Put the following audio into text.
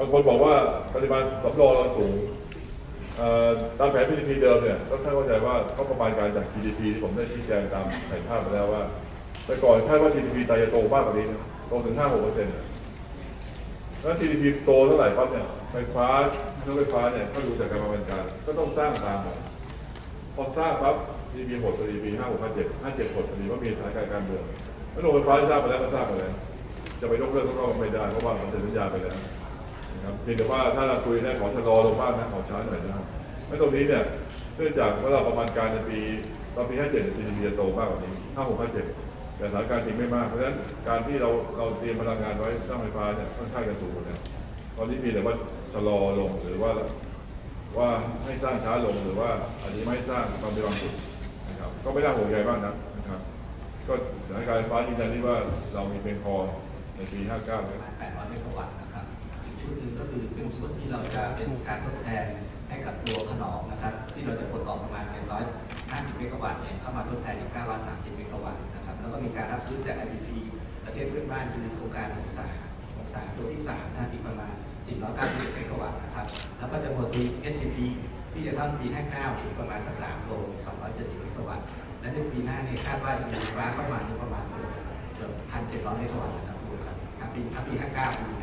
บางคนบอกว่าปริมาณสำรองเราสูงตามแผน GDP เดิมเนี่ยก็ท่านเข้าใจว่าเขาประมาณการจาก GDP ที่ผมได้ชี้แจงตามถ่ายภาพไปแล้วว่า แต่ก่อนคาดว่า GDP ไทยจะโตมากกว่านี้นะโตถึง 5-6เปอร์เซ็นต์แล้ว GDP โตเท่าไหร่ปั๊บเนี่ยไฟฟ้าเครื่องไฟฟ้าเนี่ยก็ดูจากการประมาณการก็ต้องสร้างตามพอสร้างปั๊บ GDP หด GDP 5 6 5 7 5 7หดพอดีว่ามีสถานการณ์การเมืองแล้วโรงไฟฟ้าสร้างไปแล้วก็สร้างไปแล้วจะไปยกเลิกก็ไม่ได้เพราะว่ามันเซ็นสัญญาไปแล้ว นะครับเพียงแต่ว่าถ้าเราคุยได้ขอชะลอลงบ้างนะขอช้าหน่อยนะครับแล้วตรงนี้เนี่ยเนื่องจากว่าเราประมาณการในปีตอนปี 57เนี่ย GDP จะโตมากกว่านี้ 56 57 แต่สถานการณ์จริงไม่มาก เพราะฉะนั้นการที่เราเราเตรียมพลังงานไว้สร้างไฟฟ้าเนี่ยค่อนข้างจะสูงนะตอนนี้มีแต่ว่าชะลอลงหรือว่าว่าให้สร้างช้าลงหรือว่าอาจจะไม่สร้างตามที่วางจุดนะครับก็ไม่น่าห่วงใยมากนะนะครับ ก็สถานการณ์ไฟฟ้ายืนยันที่ว่าเรามีเพียงพอในปี 59ปนะระมาณ800เมกะวัตต์นะครับ อีกชุดหนึ่งก็คือ เป็นส่วนที่เราจะเป็นการทดแทนให้กับตัวขนอมนะครับ ที่เราจะปลดออกประมาณ150เมกะวัตต์เนี่ยเข้ามาทดแทนอีก930เมกะวัตต์นะครับแล้วก็มีการรับซื้อจาก IPP ประเทศเพื่อนบ้านคือโครงการของศาของศาตัวที่3นะที่ประมาณ491เมกะวัตต์นะครับแล้วก็จะหมดตัว SCP ที่จะเข้าปี 59อีกประมาณสัก3โล270เมกะวัตต์และในปีหน้าเนี่ยคาดว่าจะมีฟฟ้าเข้ามาในประมาณเกือบ1,700เมกะวัตต์นะครับครับปีครับปี59ปี